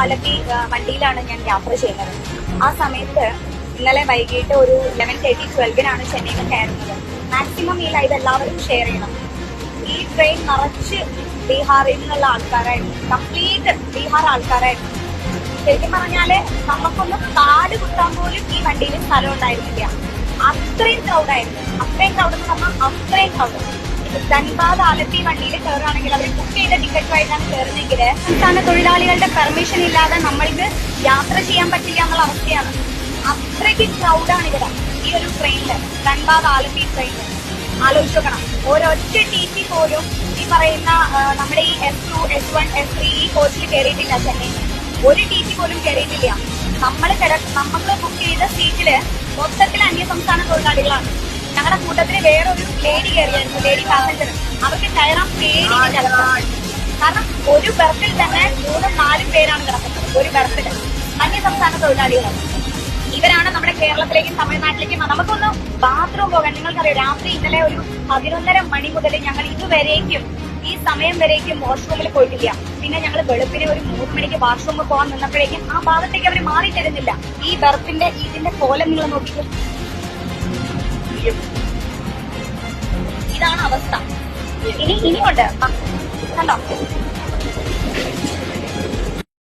ആലപ്പി വണ്ടിയിലാണ് ഞാൻ യാത്ര ചെയ്യുന്നത്. ആ സമയത്ത് ഇന്നലെ വൈകിട്ട് ഒരു ലെവൻ തേർട്ടി ട്വൽവിനാണ് ചെന്നൈയിൽ നിന്ന് കയറുന്നത്. മാക്സിമം ഈ ലൈവ് എല്ലാവരും ഷെയർ ചെയ്യണം. ഈ ട്രെയിൻ നിറച്ച് ബീഹാറിൽ നിന്നുള്ള ആൾക്കാരായിരുന്നു. കംപ്ലീറ്റ് ബീഹാർ ആൾക്കാരായിരുന്നു. ശരിക്കും പറഞ്ഞാൽ നമുക്കൊന്ന് കാട് കുത്താൻ പോലും ഈ വണ്ടിയിൽ സ്ഥലം ഉണ്ടായിരുന്നില്ല. അത്രയും ക്രൗഡായിരുന്നു അത്രയും ക്രൗഡ് എന്ന് പറഞ്ഞാൽ അത്രയും ക്രൗഡ് ധൻബാദ് ആലപ്പി വണ്ടിയിൽ കയറുകയാണെങ്കിൽ അവർ ബുക്ക് ചെയ്ത ടിക്കറ്റുമായിട്ടാണ് കയറുന്നെങ്കിൽ സംസ്ഥാന തൊഴിലാളികളുടെ പെർമിഷൻ ഇല്ലാതെ നമ്മൾക്ക് യാത്ര ചെയ്യാൻ പറ്റില്ല എന്നുള്ള അവസ്ഥയാണ്. അത്രയ്ക്ക് ക്രൗഡാണ് ഇവിടെ. ഈ ഒരു ട്രെയിനിൽ ധൻബാദ് ആലപ്പി ട്രെയിനിൽ ആലോചിച്ച് നോക്കണം. ഒരൊറ്റ ടി സി പോലും ഈ പറയുന്ന നമ്മുടെ ഈ S two S one S three ഈ കോച്ചിൽ കയറിയിട്ടില്ല ചെന്നൈ. ഒരു ടി സി പോലും കയറിയിട്ടില്ല നമ്മൾ കിട നമ്മൾ ബുക്ക് ചെയ്ത സീറ്റിൽ മൊത്തത്തിൽ അന്യസംസ്ഥാന തൊഴിലാളികളാണ്. ഞങ്ങളുടെ കൂട്ടത്തിൽ വേറൊരു ലേഡി കയറിയായിരുന്നു ലേഡി പാസഞ്ചർ അവർക്ക് കയറാൻ പേടിയില്ല. കാരണം ഒരു ബർത്തിൽ തന്നെ മൂന്നും നാലും പേരാണ് കിടക്കുന്നത് ഒരു ബർത്തിൽ അന്യ സംസ്ഥാന തൊഴിലാളികളാണ് ഇവരാണ് നമ്മുടെ കേരളത്തിലേക്കും തമിഴ്നാട്ടിലേക്കും നമുക്കൊന്ന് ബാത്റൂം പോകാൻ നിങ്ങൾക്കറിയാം രാത്രി ഇന്നലെ ഒരു പതിനൊന്നര മണി മുതൽ ഞങ്ങൾ ഇതുവരേക്കും ഈ സമയം വരേക്കും വാഷ്റൂമിൽ പോയിട്ടില്ല. പിന്നെ ഞങ്ങൾ വെളുപ്പിന് ഒരു മൂന്ന് മണിക്ക് വാഷ്റൂമിൽ പോകാൻ നിന്നപ്പോഴേക്കും ആ ഭാഗത്തേക്ക് അവർ മാറി തരുന്നില്ല ഈ ബർത്തിന്റെ ഇതിന്റെ കോലം നിങ്ങൾ നോക്കിക്കോ. ഇതാണ് അവസ്ഥ. ഇനി ഇനിയുണ്ട്. കണ്ടോ?